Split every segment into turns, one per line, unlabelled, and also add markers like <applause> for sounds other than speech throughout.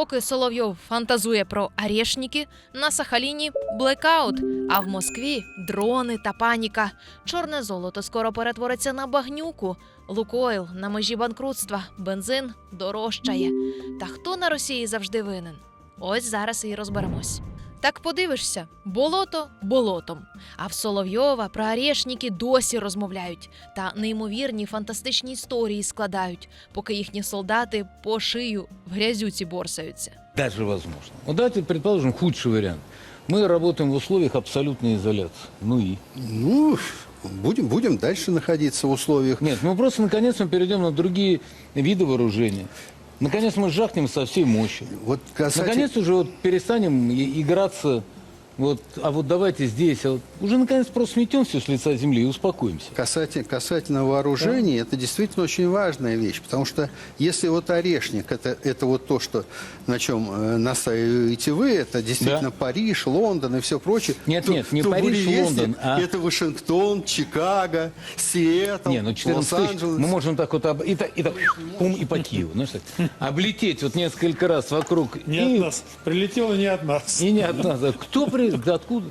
Поки Соловйов фантазує про орешники, на Сахаліні блекаут, а в Москві дрони та паніка. Чорне золото скоро перетвориться на багнюку. Лукойл на межі банкрутства, бензин дорожчає. Та хто на Росії завжди винен? Ось зараз і розберемось. Так подивишся, болото болотом. А в Соловйова про орешники досі розмовляють та неймовірні фантастичні історії складають, поки їхні солдати по шию в грязюці борсаються.
Даже возможно. Вот давайте предположим худший вариант. Мы работаем в условиях абсолютной изоляции. Ну и?
Ну, будем, будем дальше находиться в условиях.
Нет, мы просто наконец мы перейдем на другие виды вооружения. Наконец мы жахнем со всей мощью.
Вот касательно...
Наконец уже вот перестанем играться, вот, а вот давайте здесь, а вот уже наконец просто сметем все с лица земли и успокоимся.
Касательно, касательно вооружений, это действительно очень важная вещь, потому что если вот орешник, это, это вот то, что, на чем э, настаиваете вы, это действительно
Да.
Париж, Лондон и все прочее.
Нет,
то-
нет, не
то
Париж,
Буревестник
Лондон, а-
Это Вашингтон, Чикаго, Сиэтл,
Не, ну 14 тысяч,
Лос-Анджелес.
мы можем так вот об- и, так, и так, пум, и по Киеву, знаешь, так, облететь вот несколько раз вокруг
Не
и,
от нас. Прилетело не от нас.
и не от нас. А Кто при... да откуда?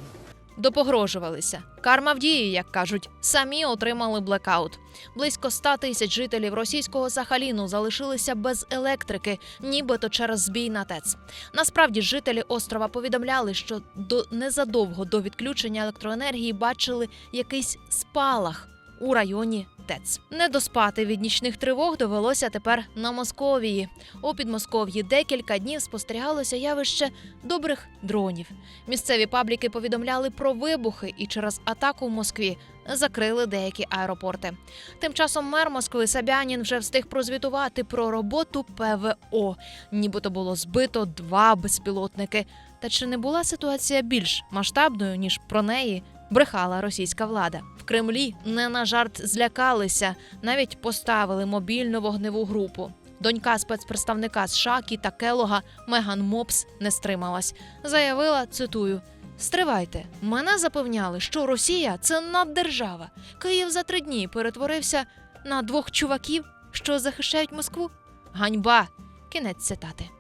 Допогрожувалися. Карма в дії, як кажуть, самі отримали блекаут. Близько 100 тисяч жителів російського Сахаліну залишилися без електрики, нібито через збій на ТЕЦ. Насправді жителі острова повідомляли, що до незадовго до відключення електроенергії бачили якийсь спалах у районі ТЕЦ. Не доспати від нічних тривог довелося тепер на Московії. У Підмосков'ї декілька днів спостерігалося явище добрих дронів. Місцеві пабліки повідомляли про вибухи і через атаку в Москві закрили деякі аеропорти. Тим часом мер Москви Сабянін вже встиг прозвітувати про роботу ПВО. Нібито було збито два безпілотники. Та чи не була ситуація більш масштабною ніж про неї брехала російська влада? В Кремлі не на жарт злякалися, навіть поставили мобільну вогневу групу. Донька спецпредставника США Кіта Келога Меган Мопс не стрималась. Заявила, цитую: Стривайте, мене запевняли, що Росія це наддержава. Київ за три дні перетворився на двох чуваків, що захищають Москву. Ганьба. Кінець цитати.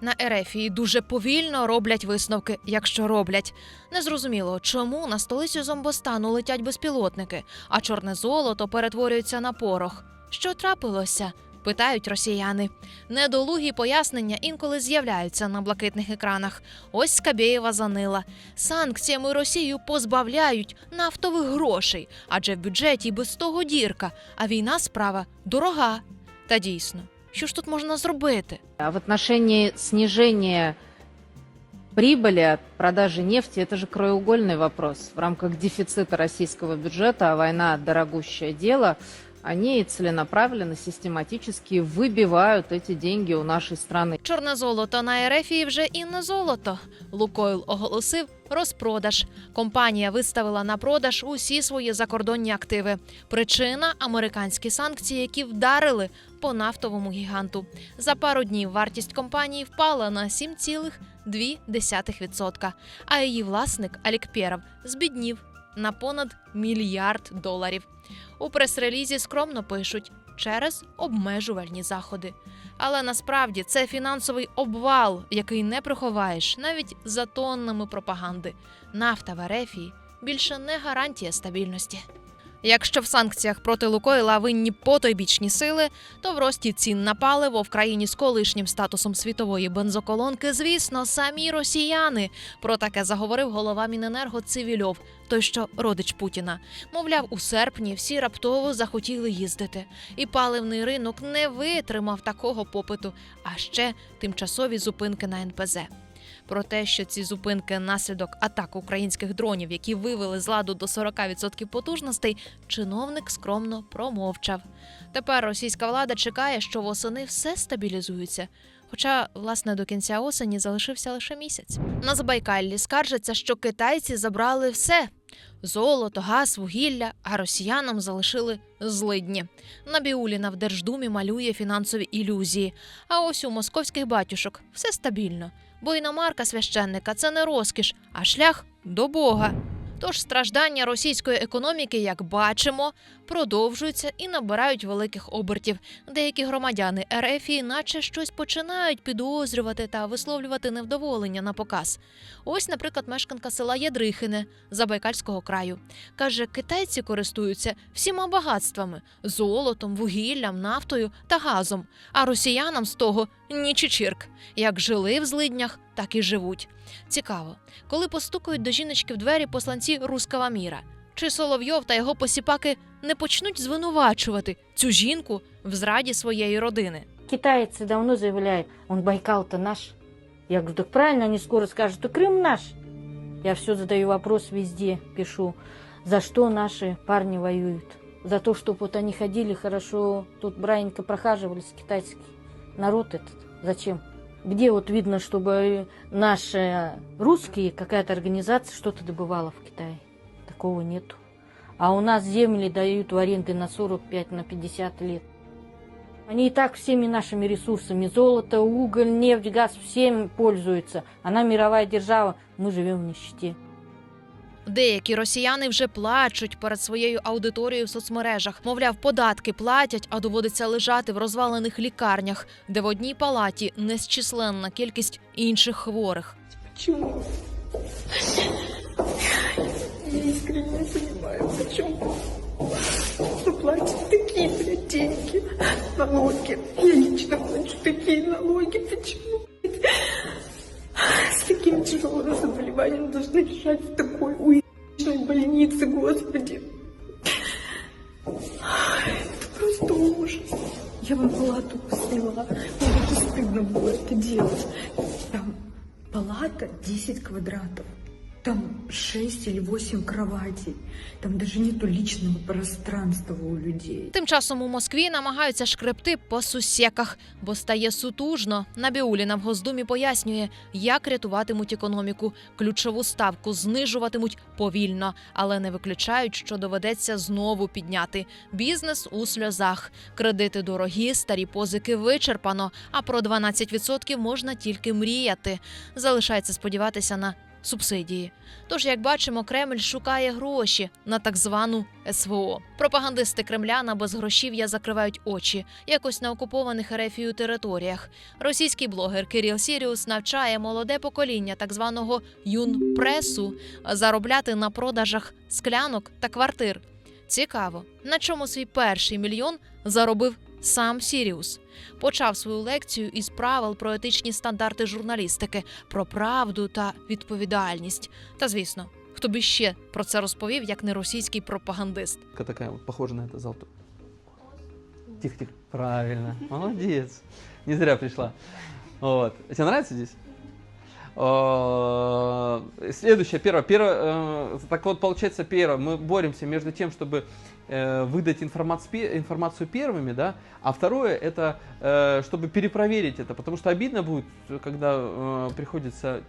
На Ерефії дуже повільно роблять висновки, якщо роблять. Незрозуміло, чому на столицю зомбостану летять безпілотники, а чорне золото перетворюється на порох. Що трапилося? питають росіяни. Недолугі пояснення інколи з'являються на блакитних екранах. Ось Скабєєва занила. Санкціями Росію позбавляють нафтових грошей, адже в бюджеті без того дірка, а війна справа дорога. Та дійсно, що ж тут можна зробити?
А в отношении снижения прибыли от продажи нефти, это же краеугольный вопрос. В рамках дефицита российского бюджета, а война – дорогущее дело, они целенаправленно, систематически выбивают эти деньги у нашей страны.
Чорне золото на Ерефії вже і не золото. Лукойл оголосив розпродаж. Компанія виставила на продаж усі свої закордонні активи. Причина американські санкції, які вдарили по нафтовому гіганту. За пару днів вартість компанії впала на 7,2%, а її власник Алік Пєров збіднів на понад мільярд доларів. У прес-релізі скромно пишуть через обмежувальні заходи. Але насправді це фінансовий обвал, який не приховаєш навіть за тоннами пропаганди. Нафта в Ерефії більше не гарантія стабільності. Якщо в санкціях проти Лукойла винні потойбічні сили, то в рості цін на паливо в країні з колишнім статусом світової бензоколонки, звісно, самі росіяни. Про таке заговорив голова Міненерго Цивільов, той що родич Путіна. Мовляв, у серпні всі раптово захотіли їздити, і паливний ринок не витримав такого попиту, а ще тимчасові зупинки на НПЗ. Про те, що ці зупинки наслідок атак українських дронів, які вивели з ладу до 40% потужностей, чиновник скромно промовчав. Тепер російська влада чекає, що восени все стабілізується. Хоча, власне, до кінця осені залишився лише місяць. На Забайкаллі скаржаться, що китайці забрали все: золото, газ, вугілля, а росіянам залишили злидні. Набіуліна в Держдумі малює фінансові ілюзії. А ось у московських батюшок все стабільно, бо іномарка священника це не розкіш, а шлях до Бога. Тож страждання російської економіки, як бачимо, продовжуються і набирають великих обертів. Деякі громадяни РФ наче щось починають підозрювати та висловлювати невдоволення на показ. Ось, наприклад, мешканка села Ядрихине Забайкальського краю каже, китайці користуються всіма багатствами золотом, вугіллям, нафтою та газом. А росіянам з того ні чичирк. Як жили в злиднях, так і живуть. Цікаво, коли постукають до жіночки в двері посланці рускава міра, чи Соловйов та його посіпаки не почнуть звинувачувати цю жінку в зраді своєї родини.
Китайцы давно заявляют, он Байкал-то наш. Я говорю, так правильно, они скоро скажут, что Крым наш. Я все задаю вопрос везде, пишу, за что наши парни воюют. За то, чтобы вот они ходили хорошо, тут браненько прохаживались, китайский народ этот. Зачем? Где вот видно, чтобы наши русские, какая-то организация что-то добывала в Китае? Такого нету. А у нас земли дают в аренды на 45, на 50 лет. Они и так всеми нашими ресурсами, золото, уголь, нефть, газ, всем пользуются. Она мировая держава, мы живем в нищете.
Деякі росіяни вже плачуть перед своєю аудиторією в соцмережах. Мовляв, податки платять, а доводиться лежати в розвалених лікарнях, де в одній палаті незчисленна кількість інших хворих.
Почему? Я искренне не понимаю, почему вы платите такие, деньги, налоги. Я лично плачу такие налоги. Почему? блядь, С таким тяжелым заболеванием должны лежать в такой уебищной больнице, господи. Это просто ужас. Я вам палату сняла. Мне даже стыдно было это делать. Там палата 10 квадратов. Там 6 или 8 кроватей. Там даже нету личного пространства у людей.
Тим часом у Москві намагаються шкребти по сусеках, бо стає сутужно. Набіуліна в Госдумі пояснює, як рятуватимуть економіку. Ключову ставку знижуватимуть повільно, але не виключають, що доведеться знову підняти. Бізнес у сльозах. Кредити дорогі, старі позики вичерпано. А про 12% можна тільки мріяти. Залишається сподіватися на субсидії. Тож, як бачимо, Кремль шукає гроші на так звану СВО. Пропагандисти Кремля на безгрошів'я закривають очі, якось на окупованих Ерефію територіях. Російський блогер Кирил Сіріус навчає молоде покоління так званого юнпресу заробляти на продажах склянок та квартир. Цікаво, на чому свій перший мільйон заробив сам Сіріус. Почав свою лекцію із правил про етичні стандарти журналістики, про правду та відповідальність. Та звісно, хто б іще про це розповів, як не російський пропагандист.
Така похожа на это золото. Тихо, тихо. Правильно. Молодец. Не зря пришла. Вот. Тебе нравится здесь? Э, Следующее, первое. первое э, так вот, получается, первое. Мы боремся между тем, чтобы э, выдать информацию, информацию первыми, да, а второе, это чтобы перепроверить это, потому что обидно будет, когда приходится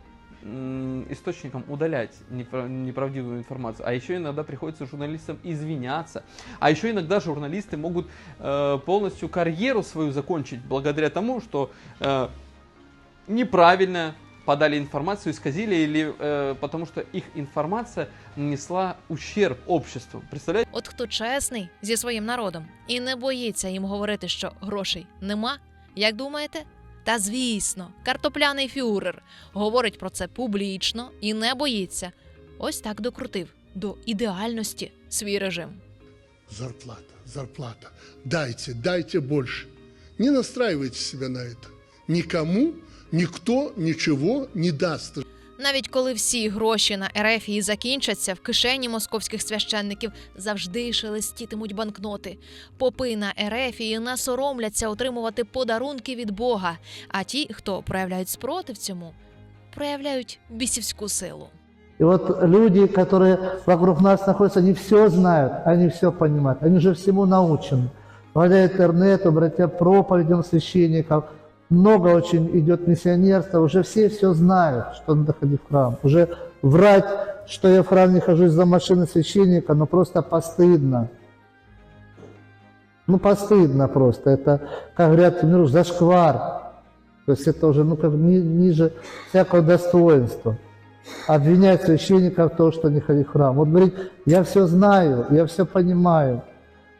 источникам удалять непра- неправдивую информацию, а еще иногда приходится журналистам извиняться, а еще иногда журналисты могут полностью карьеру свою закончить благодаря тому, что неправильно подали информацию, исказили, или э, потому что их информация нанесла ущерб обществу. Представляете?
От хто чесний зі своїм народом і не боїться їм говорити, що грошей нема, як думаєте? Та звісно, картопляний фюрер говорить про це публічно і не боїться. Ось так докрутив до ідеальності свій режим.
Зарплата, зарплата. Дайте, дайте больше. Не настраивайте себя на это. Никому никто ничего не даст.
Навіть коли всі гроші на Ерефії закінчаться, в кишені московських священників завжди шелестітимуть банкноти. Попи на Ерефії не соромляться отримувати подарунки від Бога. А ті, хто проявляють спротив цьому, проявляють бісівську силу.
И вот люди, которые вокруг нас находятся, они все знают, они все понимают, они уже всему научены. Благодаря интернету, благодаря проповедям священников, много очень идет миссионерства, уже все все знают, что надо ходить в храм. Уже врать, что я в храм не хожу из-за машины священника, ну просто постыдно. Ну постыдно просто, это, как говорят, ну, зашквар. То есть это уже ну, как ни- ниже всякого достоинства обвинять священника в том, что не ходит в храм. Вот говорит, я все знаю, я все понимаю.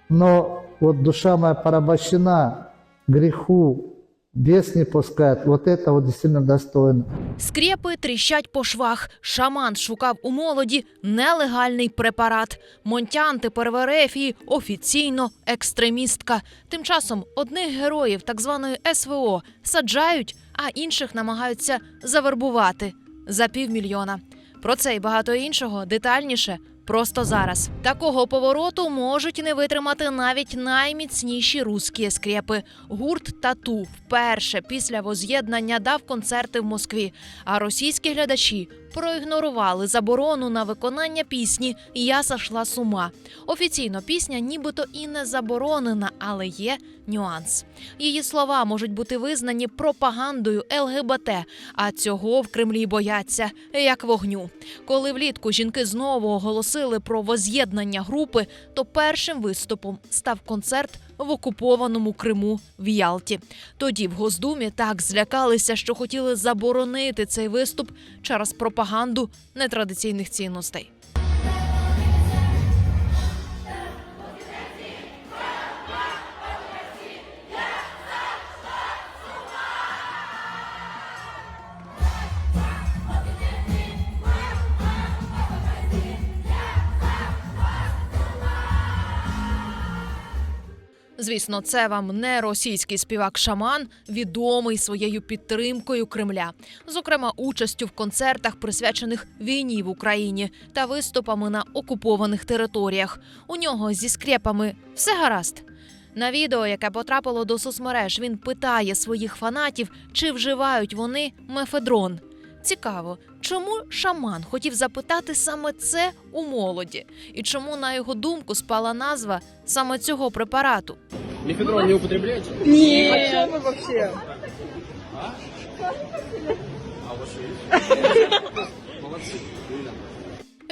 но вот душа моя порабощена греху, бес не пускает. Вот это вот действительно достойно.
Скрепи тріщать по швах. Шаман шукав у молоді нелегальний препарат. Монтян тепер в Ерефії офіційно екстремістка. Тим часом одних героїв так званої СВО саджають, а інших намагаються завербувати за півмільйона. Про це і багато іншого детальніше просто зараз. Такого повороту можуть не витримати навіть найміцніші руські скрепи. Гурт Тату вперше після воз'єднання дав концерти в Москві. А російські глядачі проігнорували заборону на виконання пісні Я сошла з ума. Офіційно пісня нібито і не заборонена, але є нюанс. Її слова можуть бути визнані пропагандою ЛГБТ, а цього в Кремлі бояться як вогню. Коли влітку жінки знову оголосили про воз'єднання групи, то першим виступом став концерт в окупованому Криму в Ялті. Тоді в Госдумі так злякалися, що хотіли заборонити цей виступ через пропаганду нетрадиційних цінностей. Звісно, це вам не російський співак Шаман, відомий своєю підтримкою Кремля, зокрема участю в концертах, присвячених війні в Україні та виступами на окупованих територіях. У нього зі скрепами все гаразд. На відео, яке потрапило до соцмереж, він питає своїх фанатів, чи вживають вони мефедрон. Цікаво, чому шаман хотів запитати саме це у молоді, і чому, на його думку, спала назва саме цього препарату.
Міфедрон не употребляете? <laughs>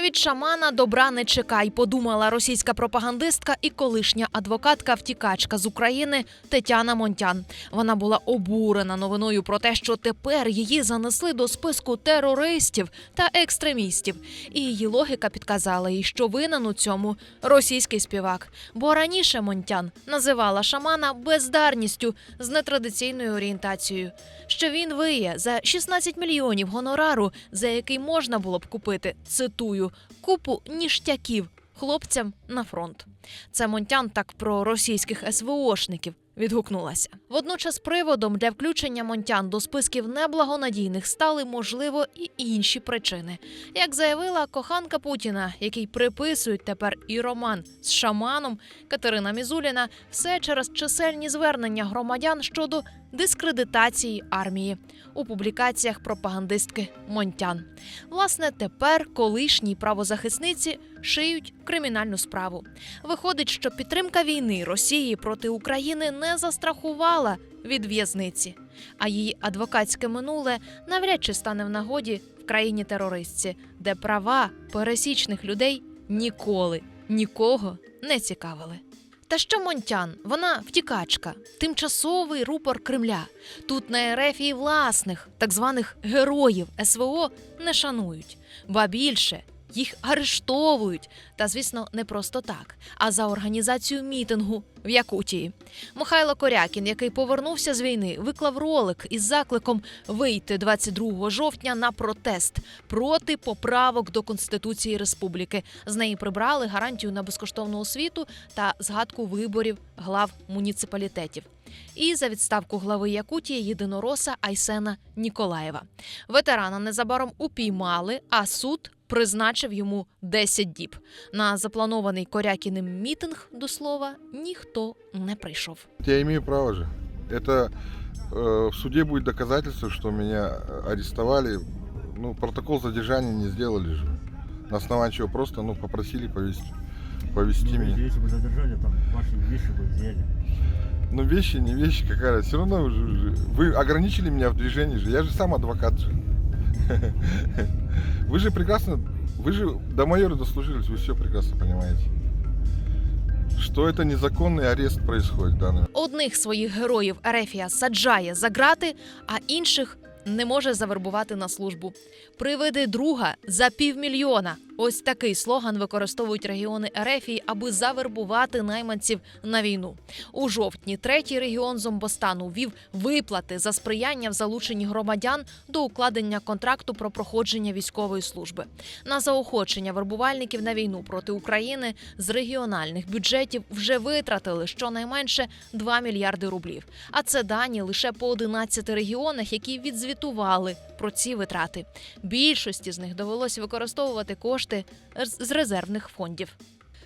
Від шамана добра не чекай, подумала російська пропагандистка і колишня адвокатка-втікачка з України Тетяна Монтян. Вона була обурена новиною про те, що тепер її занесли до списку терористів та екстремістів. І її логіка підказала їй, що винен у цьому російський співак. Бо раніше Монтян називала шамана бездарністю з нетрадиційною орієнтацією. Що він виє за 16 мільйонів гонорару, за який можна було б купити цитую купу ніштяків хлопцям на фронт. Це Монтян так про російських СВОшників відгукнулася. Водночас приводом для включення Монтян до списків неблагонадійних стали можливо і інші причини. Як заявила коханка Путіна, який приписують тепер і роман з шаманом Катерина Мізуліна, все через чисельні звернення громадян щодо дискредитації армії у публікаціях пропагандистки Монтян. Власне, тепер колишній правозахисниці шиють кримінальну справу. Виходить, що підтримка війни Росії проти України не застрахувала від в'язниці, а її адвокатське минуле навряд чи стане в нагоді в країні терористці, де права пересічних людей ніколи нікого не цікавили. Та що Монтян? Вона втікачка, тимчасовий рупор Кремля. Тут на Ерефії власних, так званих героїв СВО не шанують, ба більше їх арештовують. Та, звісно, не просто так, а за організацію мітингу в Якутії. Михайло Корякін, який повернувся з війни, виклав ролик із закликом вийти 22 жовтня на протест проти поправок до Конституції Республіки. З неї прибрали гарантію на безкоштовну освіту та згадку виборів глав муніципалітетів. І за відставку глави Якутії єдинороса Айсена Ніколаєва. Ветерана незабаром упіймали, а суд призначив йому 10 діб. На запланований Корякіним мітинг, до слова, ніхто не прийшов.
Я имею право же. Это э, в суде будет доказательство, что меня э, арестовали. Ну, протокол задержания не сделали же. На основании чего просто, ну, попросили повезти, повезти меня.
Если бы задержали, там ваши вещи бы взяли.
Ну, вещи, не вещи, какая разница. Все равно уже, уже- вы ограничили меня в движении же. Я же сам адвокат же. <laughs> Вы же прекрасно, вы же до майора дослужились, вы все прекрасно понимаете. Что это незаконный арест происходит в данный
Одних своїх героїв Ерефія саджає за грати, а інших не може завербувати на службу. Приведи друга за півмільйона. Ось такий слоган використовують регіони Ерефії, аби завербувати найманців на війну. У жовтні третій регіон Зомбостану ввів виплати за сприяння в залученні громадян до укладення контракту про проходження військової служби. На заохочення вербувальників на війну проти України з регіональних бюджетів вже витратили щонайменше 2 мільярди рублів. А це дані лише по 11 регіонах, які відзвітували про ці витрати. Більшості з них довелося використовувати кошти з з резервних фондів.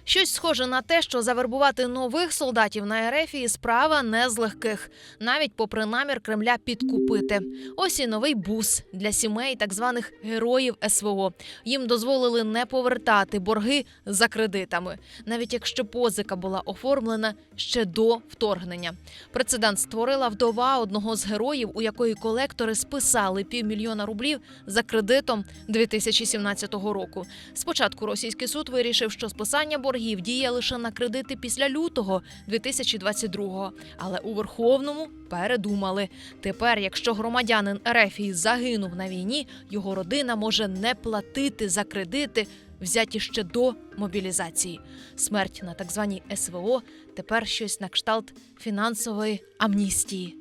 Щось схоже на те, що завербувати нових солдатів на Ерефії справа не з легких, навіть попри намір Кремля підкупити. Ось і новий бус для сімей так званих героїв СВО. Їм дозволили не повертати борги за кредитами, навіть якщо позика була оформлена ще до вторгнення. Прецедент створила вдова одного з героїв, у якої колектори списали півмільйона рублів за кредитом 2017 року. Спочатку російський суд вирішив, що списання боргів діє лише на кредити після лютого 2022-го. Але у Верховному передумали. Тепер, якщо громадянин Ерефії загинув на війні, його родина може не платити за кредити, взяті ще до мобілізації. Смерть на так званій СВО тепер щось на кшталт фінансової амністії.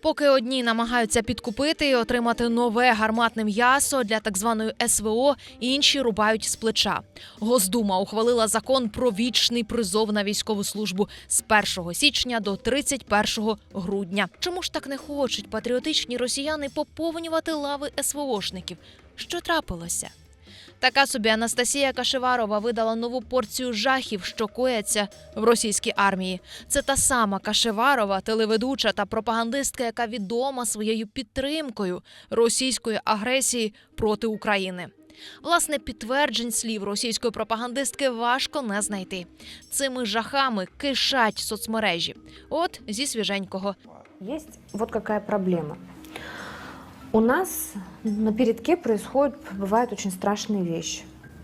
Поки одні намагаються підкупити і отримати нове гарматне м'ясо для так званої СВО, інші рубають з плеча. Госдума ухвалила закон про вічний призов на військову службу з 1 січня до 31 грудня. Чому ж так не хочуть патріотичні росіяни поповнювати лави СВОшників? Що трапилося? Така собі Анастасія Кашеварова видала нову порцію жахів, що кояться в російській армії. Це та сама Кашеварова, телеведуча та пропагандистка, яка відома своєю підтримкою російської агресії проти України. Власне, підтверджень слів російської пропагандистки важко не знайти. Цими жахами кишать соцмережі. От зі свіженького.
Есть вот какая проблема. У нас на передке происходят, бывают очень страшные вещи.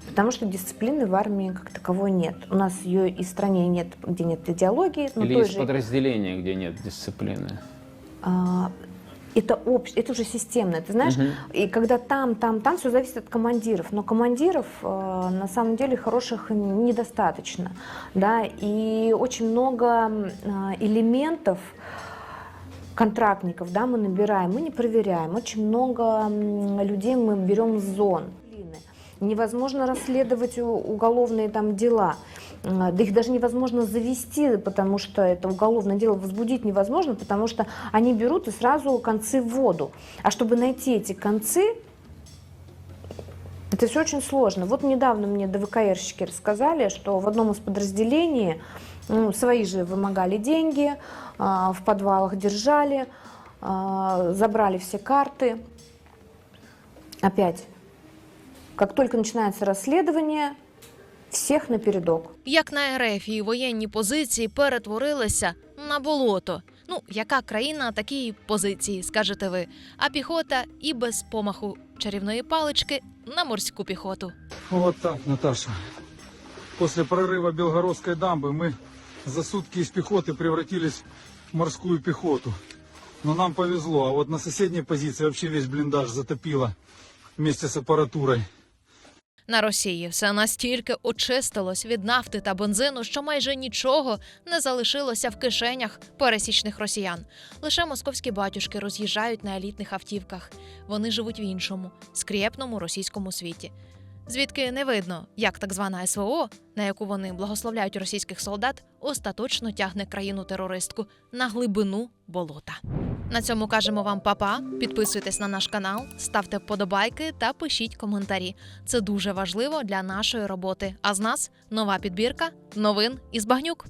Потому что дисциплины в армии как таковой нет. У нас ее и в стране нет, где нет идеологии. но
Или есть
же-
подразделения, где нет дисциплины?
А, это общ, это уже системно. Ты знаешь,
Мгм.
и когда там, там, там все зависит от командиров. Но командиров э, на самом деле хороших недостаточно. Да, и очень много а, элементов контрактников, да, мы набираем, мы не проверяем. Очень много людей мы берем с зон. Невозможно расследовать уголовные там дела. М, Да их даже невозможно завести, потому что это уголовное дело возбудить невозможно, потому что они берут и сразу концы в воду. А чтобы найти эти концы, это все очень сложно. Вот недавно мне ДВКРщики рассказали, что в одном из подразделений ну, свои же вымогали деньги, а, в подвалах держали, а, забрали все карты. Опять, как только начинается расследование, всех на передок.
Як на Ерефії воєнні позиції перетворилися на болото. Ну, яка країна, такі й позиції, скажете ви. А піхота і без помаху чарівної палички на морську піхоту.
Вот так, Наташа. После прорыва Белгородской дамбы мы за сутки из пехоты превратились в морскую пехоту. Но нам повезло, а вот на соседней позиции вообще весь блиндаж затопило вместе с аппаратурой.
На Росії все настільки очистилось від нафти та бензину, що майже нічого не залишилося в кишенях пересічних росіян. Лише московські батюшки роз'їжджають на елітних автівках. Вони живуть в іншому, скрєпному російському світі. Звідки не видно, як так звана СВО, на яку вони благословляють російських солдат, остаточно тягне країну терористку на глибину болота. На цьому кажемо вам папа. Підписуйтесь на наш канал, ставте вподобайки та пишіть коментарі. Це дуже важливо для нашої роботи. А з нас нова підбірка новин із багнюк.